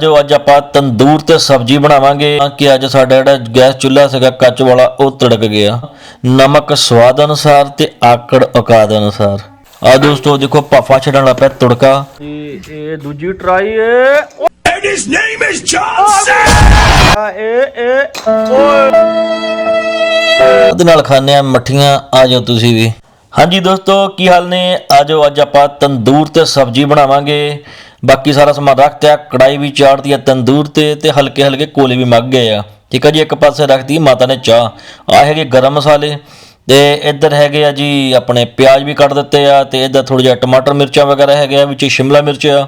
ਜੋ ਅੱਜ ਆਪਾਂ ਤੰਦੂਰ ਤੇ ਸਬਜ਼ੀ ਬਣਾਵਾਂਗੇ ਕਿ ਅੱਜ ਸਾਡਾ ਜਿਹੜਾ ਗੈਸ ਚੁੱਲ੍ਹਾ ਸੀਗਾ ਕੱਚ ਵਾਲਾ ਉਹ ਤੜਕ ਗਿਆ। ਨਮਕ ਸਵਾਦ ਅਨੁਸਾਰ ਤੇ ਆਕੜ ਔਕਾਤ ਅਨੁਸਾਰ। ਆ ਦੋਸਤੋ ਦੇਖੋ ਭਾਫਾ ਛੱਡਣ ਲੱਗ ਪਿਆ ਤੁੜਕਾ। ਇਹ ਇਹ ਦੂਜੀ ਟਰਾਈ ਏ। Is John C. ਇਹ ਇਹ ਉਹਦੇ ਨਾਲ ਖਾਣੇ ਆ ਮੱਠੀਆਂ ਆ ਜਾਓ ਤੁਸੀਂ ਵੀ। ਹਾਂਜੀ ਦੋਸਤੋ ਕੀ ਹਾਲ ਨੇ? ਆਜੋ ਅੱਜ ਆਪਾਂ ਤੰਦੂਰ ਤੇ ਸਬਜ਼ੀ ਬਣਾਵਾਂਗੇ। ਬਾਕੀ ਸਾਰਾ ਸਮਾਨ ਰੱਖ ਤਿਆ, ਕੜਾਈ ਵੀ ਚਾੜਦੀ ਆ, ਤੰਦੂਰ ਤੇ ਤੇ ਹਲਕੇ ਹਲਕੇ ਕੋਲੇ ਵੀ ਮੱਗ ਗਏ ਆ। ਠੀਕ ਆ ਜੀ, ਇੱਕ ਪਾਸੇ ਰੱਖਦੀ ਮਾਤਾ ਨੇ ਚਾਹ। ਆ ਹੈਗੇ ਗਰਮ ਮਸਾਲੇ, ਤੇ ਇੱਧਰ ਹੈਗੇ ਆ ਜੀ ਆਪਣੇ ਪਿਆਜ਼ ਵੀ ਕੱਟ ਦਿੱਤੇ ਆ, ਤੇ ਇੱਧਰ ਥੋੜਾ ਜਿਹਾ ਟਮਾਟਰ, ਮਿਰਚਾਂ ਵਗੈਰਾ ਹੈਗੇ ਆ, ਵਿੱਚ ਸ਼ਿਮਲਾ ਮਿਰਚ ਆ,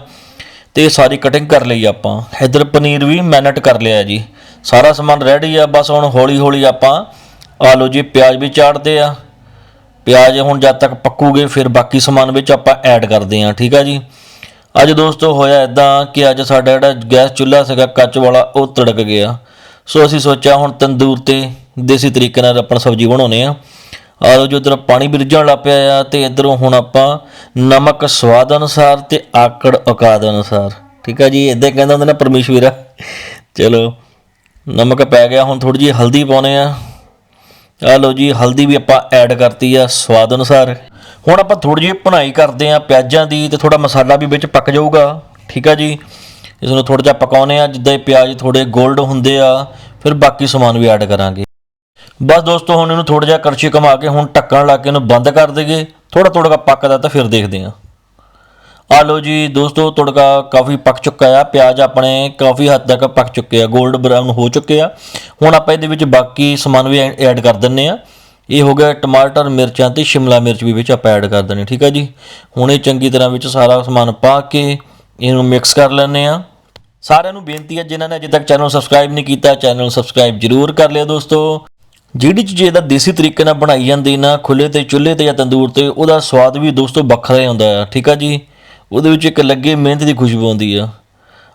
ਤੇ ਇਹ ਸਾਰੀ ਕਟਿੰਗ ਕਰ ਲਈ ਆਪਾਂ। ਇੱਧਰ ਪਨੀਰ ਵੀ ਮੈਨਟ ਕਰ ਲਿਆ ਜੀ। ਸਾਰਾ ਸਮਾਨ ਰੈਡੀ ਆ, ਬਸ ਹੁਣ ਹੌਲੀ ਹੌਲੀ ਆਪਾਂ ਆ ਲਓ ਜੀ, ਪਿਆਜ਼ ਵੀ ਚਾੜਦੇ ਆ। ਪਿਆਜ਼ ਹੁਣ ਜਦ ਤੱਕ ਪੱਕੂਗੇ, ਫਿਰ ਬਾਕੀ ਸਮਾਨ ਵਿੱਚ ਆਪਾਂ ਐਡ ਕਰਦੇ ਆ। ਠੀਕ ਆ ਜੀ। ਅੱਜ ਦੋਸਤੋ ਹੋਇਆ ਇਦਾਂ ਕਿ ਅੱਜ ਸਾਡਾ ਜਿਹੜਾ ਗੈਸ ਚੁੱਲ੍ਹਾ ਸੀਗਾ, ਕੱਚ ਵਾਲਾ, ਉਹ ਤੜਕ ਗਿਆ। ਸੋ ਅਸੀਂ ਸੋਚਿਆ ਹੁਣ ਤੰਦੂਰ ਤੇ ਦੇਸੀ ਤਰੀਕੇ ਨਾਲ ਆਪਣਾ ਸਬਜ਼ੀ ਬਣਾਉਨੇ ਆ। ਆ ਲਓ ਜੋ ਇਧਰ ਪਾਣੀ ਵੀ ਰਿੱਝਣ ਲੱਗ ਪਿਆ ਆ ਤੇ ਇਧਰੋਂ ਹੁਣ ਆਪਾਂ ਨਮਕ ਸਵਾਦ ਅਨੁਸਾਰ ਤੇ ਆਕੜ ਔਕਾਦ ਅਨੁਸਾਰ। ਠੀਕ ਆ ਜੀ ਇਦਾਂ ਕਹਿੰਦਾ ਹੁੰਦਾ ਨਾ ਪਰਮੇਸ਼ਵਰਾ। ਚਲੋ, ਨਮਕ ਪੈ ਗਿਆ, ਹੁਣ ਥੋੜੀ ਜਿਹੀ ਹਲਦੀ ਪਾਉਨੇ ਆ। ਆ ਲਓ ਜੀ, ਹਲਦੀ ਵੀ ਆਪਾਂ ਐਡ ਕਰਤੀ ਆ ਸਵਾਦ ਅਨੁਸਾਰ। ਹੁਣ ਆਪਾਂ ਥੋੜੀ ਜਿਹੀ ਭੁਨਾਈ ਕਰਦੇ ਆ ਪਿਆਜ਼ਾਂ ਦੀ ਤੇ ਥੋੜਾ ਮਸਾਲਾ ਵੀ ਵਿੱਚ ਪੱਕ ਜਾਊਗਾ, ਠੀਕ ਆ ਜੀ? ਇਸ ਨੂੰ ਥੋੜਾ ਜਿਹਾ ਪਕਾਉਨੇ ਆ ਜਿੱਦਾਂ ਇਹ ਪਿਆਜ਼ ਥੋੜੇ 골ਡ ਹੁੰਦੇ ਆ, ਫਿਰ ਬਾਕੀ ਸਮਾਨ ਵੀ ਐਡ ਕਰਾਂਗੇ। ਬਸ ਦੋਸਤੋ, ਹੁਣ ਇਹਨੂੰ ਥੋੜਾ ਜਿਹਾ ਕਰਛੀ ਕਮਾ ਕੇ ਹੁਣ ਢੱਕਣ ਲਾ ਕੇ ਇਹਨੂੰ ਬੰਦ ਕਰ ਦੇਗੇ ਥੋੜਾ ਥੋੜਾ ਪੱਕਦਾ ਤਾਂ ਫਿਰ ਦੇਖਦੇ ਆ ਆ ਲਓ ਜੀ ਦੋਸਤੋ, ਤੜਕਾ ਕਾਫੀ ਪੱਕ ਚੁੱਕਾ ਆ, ਪਿਆਜ਼ ਆਪਣੇ ਕਾਫੀ ਹੱਦ ਤੱਕ ਪੱਕ ਚੁੱਕੇ ਆ 골ਡ ਬਰਾਊਨ ਹੋ ਚੁੱਕੇ ਆ। ਹੁਣ ਆਪਾਂ ਇਹਦੇ ਵਿੱਚ ਬਾਕੀ ਸਮਾਨ ਵੀ ਐਡ ਕਰ ਦਿੰਨੇ ਆ ਇਹ ਹੋ ਗਿਆ ਟਮਾਟਰ, ਮਿਰਚਾਂ ਤੇ ਸ਼ਿਮਲਾ ਮਿਰਚ ਵੀ ਵਿੱਚ ਆਪਾਂ ਐਡ ਕਰ ਦੇਣੀ, ਠੀਕ ਆ ਜੀ? ਹੁਣ ਇਹ ਚੰਗੀ ਤਰ੍ਹਾਂ ਵਿੱਚ ਸਾਰਾ ਸਮਾਨ ਪਾ ਕੇ ਇਹਨੂੰ ਮਿਕਸ ਕਰ ਲੈਣੇ ਆ ਸਾਰਿਆਂ ਨੂੰ ਬੇਨਤੀ ਹੈ, ਜਿਨ੍ਹਾਂ ਨੇ ਅਜੇ ਤੱਕ ਚੈਨਲ ਸਬਸਕ੍ਰਾਈਬ ਨਹੀਂ ਕੀਤਾ ਚੈਨਲ ਨੂੰ ਸਬਸਕ੍ਰਾਈਬ ਜਰੂਰ ਕਰ ਲਿਓ ਦੋਸਤੋ। ਜਿਹੜੀ ਚੀਜ਼ ਇਹਦਾ ਦੇਸੀ ਤਰੀਕੇ ਨਾਲ ਬਣਾਈ ਜਾਂਦੀ ਨਾ ਖੁੱਲੇ ਤੇ, ਚੁੱਲ੍ਹੇ ਤੇ ਜਾਂ ਤੰਦੂਰ ਤੇ, ਉਹਦਾ ਸਵਾਦ ਵੀ ਦੋਸਤੋ ਵੱਖਰਾ ਹੀ ਹੁੰਦਾ ਆ, ਠੀਕ ਆ ਜੀ? ਉਹਦੇ ਵਿੱਚ ਇੱਕ ਲੱਗੇ ਮਿਹਨਤ ਦੀ ਖੁਸ਼ਬੂ ਆਉਂਦੀ ਆ।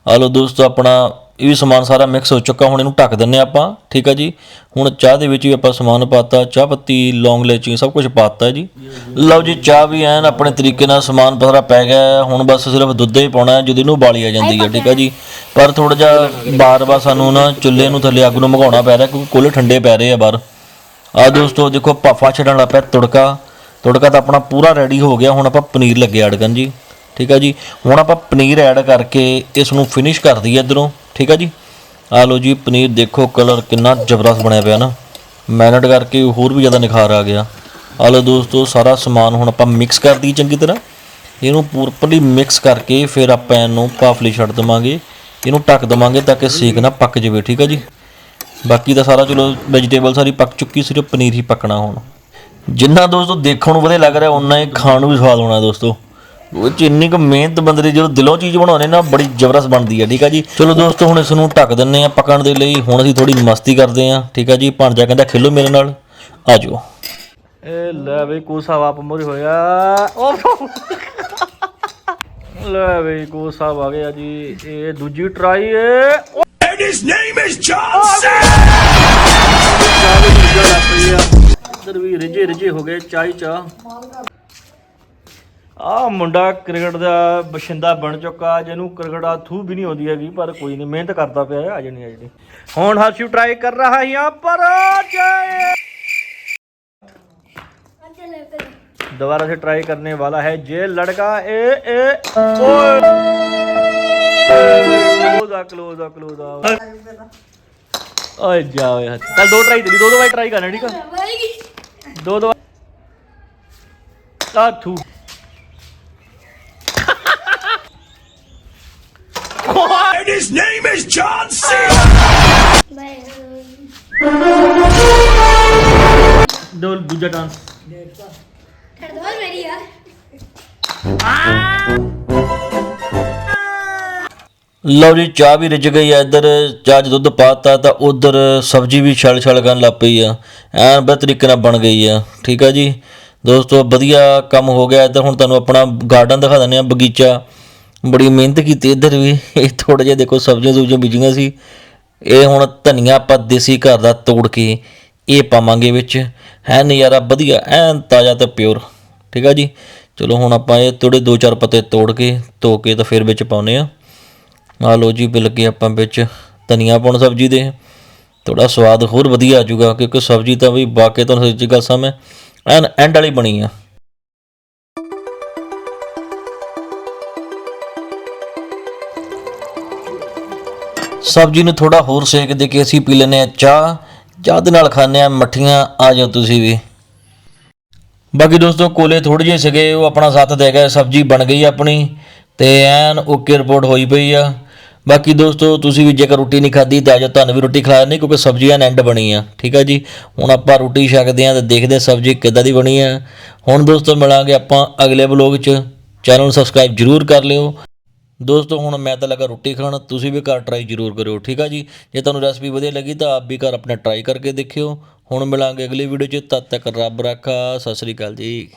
ਆ ਲਓ ਦੋਸਤੋ ਆਪਣਾ ਇਹ ਵੀ ਸਮਾਨ ਸਾਰਾ ਮਿਕਸ ਹੋ ਚੁੱਕਾ, ਹੁਣ ਇਹਨੂੰ ਢੱਕ ਦਿੰਨੇ ਆਪਾਂ, ਠੀਕ ਆ ਜੀ? ਹੁਣ ਚਾਹ ਦੇ ਵਿੱਚ ਵੀ ਆਪਾਂ ਸਮਾਨ ਪਾਤਾ, ਚਾਹ ਪੱਤੀ, ਲੌਂਗ ਲੈਚੀ ਸਭ ਕੁਝ ਪਾਤਾ ਜੀ। ਲਓ ਜੀ, ਚਾਹ ਵੀ ਐਨ ਆਪਣੇ ਤਰੀਕੇ ਨਾਲ ਸਮਾਨ ਸਾਰਾ ਪੈ ਗਿਆ, ਹੁਣ ਬਸ ਸਿਰਫ ਦੁੱਧ ਹੀ ਪਾਉਣਾ ਹੈ ਜਦੋਂ ਇਹਨੂੰ ਉਬਾਲੀ ਆ ਜਾਂਦੀ ਹੈ, ਠੀਕ ਆ ਜੀ? ਪਰ ਥੋੜਾ ਜਿਹਾ ਬਾਰ-ਬਾਰ ਸਾਨੂੰ ਨਾ ਚੁੱਲ੍ਹੇ ਨੂੰ ਥੱਲੇ ਅੱਗ ਨੂੰ ਮਗਾਉਣਾ ਪੈ ਰਿਹਾ, ਕਿਉਂਕਿ ਕੋਲੇ ਠੰਡੇ ਪੈ ਰਹੇ ਆ ਬਾਹਰ। ਆ ਦੋਸਤੋ, ਦੇਖੋ, ਭਾਫਾ ਛੱਡਣ ਲੱਗ ਪਿਆ ਤੁੜਕਾ। ਤੁੜਕਾ ਤਾਂ ਆਪਣਾ ਪੂਰਾ ਰੈਡੀ ਹੋ ਗਿਆ, ਹੁਣ ਆਪਾਂ ਪਨੀਰ ਲੱਗੇ ਐਡ ਕਰਨ ਜੀ, ਠੀਕ ਆ ਜੀ? ਹੁਣ ਆਪਾਂ ਪਨੀਰ ਐਡ ਕਰਕੇ ਇਸ ਨੂੰ ਫਿਨਿਸ਼ ਕਰ ਦਈਏ ਇਧਰੋਂ। ਠੀਕ ਆ ਜੀ? ਆ ਲਓ ਜੀ, ਪਨੀਰ ਦੇਖੋ ਕਲਰ ਕਿੰਨਾ ਜ਼ਬਰਦਸਤ ਬਣਿਆ ਪਿਆ ਨਾ। ਮੈਨੇਟ ਕਰਕੇ ਹੋਰ ਵੀ ਜ਼ਿਆਦਾ ਨਿਖਾਰ ਆ ਗਿਆ। ਆ ਲਓ ਦੋਸਤੋ, ਸਾਰਾ ਸਮਾਨ ਹੁਣ ਆਪਾਂ ਮਿਕਸ ਕਰ ਦਈਏ ਚੰਗੀ ਤਰ੍ਹਾਂ। ਇਹਨੂੰ ਪੂਰਪਲੀ ਮਿਕਸ ਕਰਕੇ ਫਿਰ ਆਪਾਂ ਇਹਨੂੰ ਪਾਫਲੀ ਛੱਡ ਦਵਾਂਗੇ। ਇਹਨੂੰ ਢੱਕ ਦਵਾਂਗੇ ਤਾਂ ਕਿ ਸੇਕ ਨਾ ਪੱਕ ਜਾਵੇ, ਠੀਕ ਆ ਜੀ? ਬਾਕੀ ਤਾਂ ਸਾਰਾ ਚਲੋ ਵੈਜੀਟੇਬਲ ਸਾਰੀ ਪੱਕ ਚੁੱਕੀ, ਸਿਰਫ ਪਨੀਰ ਹੀ ਪੱਕਣਾ ਹੁਣ। ਜਿੰਨਾ ਦੋਸਤੋ ਦੇਖਣ ਨੂੰ ਵਧੀਆ ਲੱਗ ਰਿਹਾ ਉਨਾ ਹੀ ਖਾਣ ਨੂੰ ਵੀ ਸਵਾਦ ਹੋਣਾ ਦੋਸਤੋ। ਉਹ ਚ ਇੰਨੀ ਕੁ ਮਿਹਨਤ ਬੰਦੇ ਦੀ ਜਦੋਂ ਦਿਲੋਂ ਚੀਜ਼ ਬਣਾਉਣੇ ਨਾ ਬੜੀ ਜ਼ਬਰਦਸਤ ਬਣਦੀ ਹੈ ਠੀਕ ਆ ਜੀ? ਚਲੋ ਦੋਸਤੋ ਹੁਣ ਇਸ ਨੂੰ ਢੱਕ ਦਿੰਨੇ ਆ ਪਕਣ ਦੇ ਲਈ। ਹੁਣ ਅਸੀਂ ਥੋੜੀ ਮਸਤੀ ਕਰਦੇ ਆ ਠੀਕ ਆ ਜੀ? ਭਾਂਜਾ ਕਹਿੰਦਾ ਖੇਲੋ ਮੇਰੇ ਨਾਲ। ਆ ਜਾਓ ਇਹ ਲੈ ਬਈ ਕੋਸਾ ਵਾਪ ਮੋਰੇ ਹੋਇਆ। ਲੈ ਬਈ ਕੋਸਾ ਆ ਗਿਆ ਜੀ। ਇਹ ਦੂਜੀ ਟਰਾਈ ਏ। his name is John C. ਇੱਧਰ ਵੀ ਰਿਜੇ ਰਿਜੇ ਹੋ ਗਏ ਚਾਈ ਚਾ ਆ ਮੁੰਡਾ ਕ੍ਰਿਕਟ ਦਾ ਬਸ਼ਿੰਦਾ ਬਣ ਚੁੱਕਾ ਜਿਹਨੂੰ ਕ੍ਰਿਕਟ ਆ ਥੂ ਵੀ ਨਹੀਂ ਆਉਂਦੀ ਹੈਗੀ ਪਰ ਕੋਈ ਨਹੀਂ ਮਿਹਨਤ ਕਰਦਾ ਪਿਆ ਹੈ, ਆ ਜਣੀ ਆ ਜਣੀ ਹੁਣ ਹਰਸ਼ੂ ਟਰਾਈ ਕਰ ਰਹਾ ਹੈ ਆ ਪਰ ਜੈ! दोबारा से ट्राई करने वाला है जे लड़का ए ए क्लोज आ क्लोज आ क्लोज आ ओए जाओ यार चल दो ट्राई तेरी दो दो बार ट्राई करना ठीक है दो दो आ थू His name is John Cena. ਦੋ ਲਓ ਜੀ ਚਾਹ ਵੀ ਰਿੱਝ ਗਈ ਐ ਇੱਧਰ ਚਾਹ 'ਚ ਦੁੱਧ ਪਾਤਾ ਤਾਂ ਉਧਰ ਸਬਜ਼ੀ ਵੀ ਛਲ ਛਲ ਕਰਨ ਲੱਗ ਪਈ ਆ। ਐਨ ਬਦ ਤਰੀਕੇ ਨਾਲ ਬਣ ਗਈ ਆ। ਠੀਕ ਆ ਜੀ? ਦੋਸਤੋ ਵਧੀਆ ਕੰਮ ਹੋ ਗਿਆ ਇੱਧਰ। ਹੁਣ ਤੁਹਾਨੂੰ ਆਪਣਾ ਗਾਰਡਨ ਦਿਖਾ ਦਿੰਦੇ ਆ ਬਗੀਚਾ। ਬੜੀ ਮਿਹਨਤ ਕੀਤੀ ਇੱਧਰ ਵੀ। ਇਹ ਥੋੜਾ ਜਿਹਾ ਦੇਖੋ ਸਬਜ਼ੀਆਂ ਸੁਬਜ਼ੀਆਂ ਬੀਜੀਆਂ ਸੀ। ਇਹ ਹੁਣ ਧਨੀਆ ਆਪਾਂ ਦੇਸੀ ਘਰ ਦਾ ਤੋੜ ਕੇ ਇਹ ਪਾਵਾਂਗੇ ਵਿੱਚ। ਹੈ ਨਜ਼ਾਰਾ ਵਧੀਆ ਐਨ ਤਾਜ਼ਾ ਤੇ ਪਿਓਰ। ਠੀਕ ਆ ਜੀ? ਚਲੋ ਹੁਣ ਆਪਾਂ ਇਹ ਥੋੜੇ ਦੋ ਚਾਰ ਪੱਤੇ ਤੋੜ ਕੇ, ਧੋ ਕੇ ਤਾਂ ਫਿਰ ਵਿੱਚ ਪਾਉਨੇ ਆ ਆ ਲੋ ਜੀ ਬਿਲ ਕੇ ਆਪਾਂ ਵਿੱਚ ਧਨੀਆ ਪਾਉਣ ਸਬਜ਼ੀ ਦੇ। ਥੋੜਾ ਸਵਾਦ ਹੋਰ ਵਧੀਆ ਆ ਜਾਊਗਾ, ਕਿਉਂਕਿ ਸਬਜ਼ੀ ਤਾਂ ਵੀ ਬਾਕੀ ਤੁਹਾਨੂੰ ਸੱਚੀ ਗੱਲ ਸਾਹਮਣੇ ਐਨ ਐਂਡ ਵਾਲੀ ਬਣੀ ਆ। ਸਬਜ਼ੀ ਨੂੰ ਥੋੜਾ ਹੋਰ ਸੇਕ ਦੇ ਕੇ ਅਸੀਂ ਪੀ ਲੈਨੇ ਆ ਚਾਹ। ਚਾਹ ਦੇ ਨਾਲ ਖਾਂਦੇ ਆ ਮੱਠੀਆਂ। ਆ ਜਾਓ ਤੁਸੀਂ ਵੀ। ਬਾਕੀ ਦੋਸਤੋ, ਕੋਲੇ ਥੋੜੇ ਜਿਹੇ ਸੀਗੇ, ਉਹ ਆਪਣਾ ਸਾਥ ਦੇ ਗਏ, ਸਬਜ਼ੀ ਬਣ ਗਈ ਆਪਣੀ ਤੇ ਐਨ ਓਕੇ ਰਿਪੋਰਟ ਹੋਈ ਪਈ ਆ। ਬਾਕੀ ਦੋਸਤੋ, ਤੁਸੀਂ ਵੀ ਜੇਕਰ ਰੋਟੀ ਨਹੀਂ ਖਾਧੀ ਤਾਂ ਆਜੋ ਤੁਹਾਨੂੰ ਵੀ ਰੋਟੀ ਖਿਲਾ ਨਹੀਂ ਕਿਉਂਕਿ ਸਬਜ਼ੀ ਐਨ ਐਂਡ ਬਣੀ ਆ, ਠੀਕ ਆ ਜੀ? ਹੁਣ ਆਪਾਂ ਰੋਟੀ ਛਕਦੇ ਆ ਤੇ ਦੇਖਦੇ ਆ ਸਬਜ਼ੀ ਕਿੱਦਾਂ ਦੀ ਬਣੀ ਆ। ਹੁਣ ਦੋਸਤੋ ਮਿਲਾਂਗੇ ਆਪਾਂ ਅਗਲੇ ਵਲੋਗ 'ਚ। ਚੈਨਲ ਨੂੰ ਸਬਸਕ੍ਰਾਈਬ ਜਰੂਰ ਕਰ ਲਿਓ। ਦੋਸਤੋ, ਹੁਣ ਮੈਂ ਤਾਂ ਲੱਗਾ ਰੋਟੀ ਖਾਣ, ਤੁਸੀਂ ਵੀ ਘਰ ਟਰਾਈ ਜ਼ਰੂਰ ਕਰਿਓ, ਠੀਕ ਆ ਜੀ? ਜੇ ਤੁਹਾਨੂੰ ਰੈਸਪੀ ਵਧੀਆ ਲੱਗੀ ਤਾਂ ਆਪ ਵੀ ਘਰ ਆਪਣਾ ਟਰਾਈ ਕਰਕੇ ਦੇਖਿਓ। ਹੁਣ ਮਿਲਾਂਗੇ ਅਗਲੀ ਵੀਡੀਓ 'ਚ, ਤਦ ਤੱਕ ਰੱਬ ਰਾਖਾ, ਸਤਿ ਸ੍ਰੀ ਅਕਾਲ ਜੀ।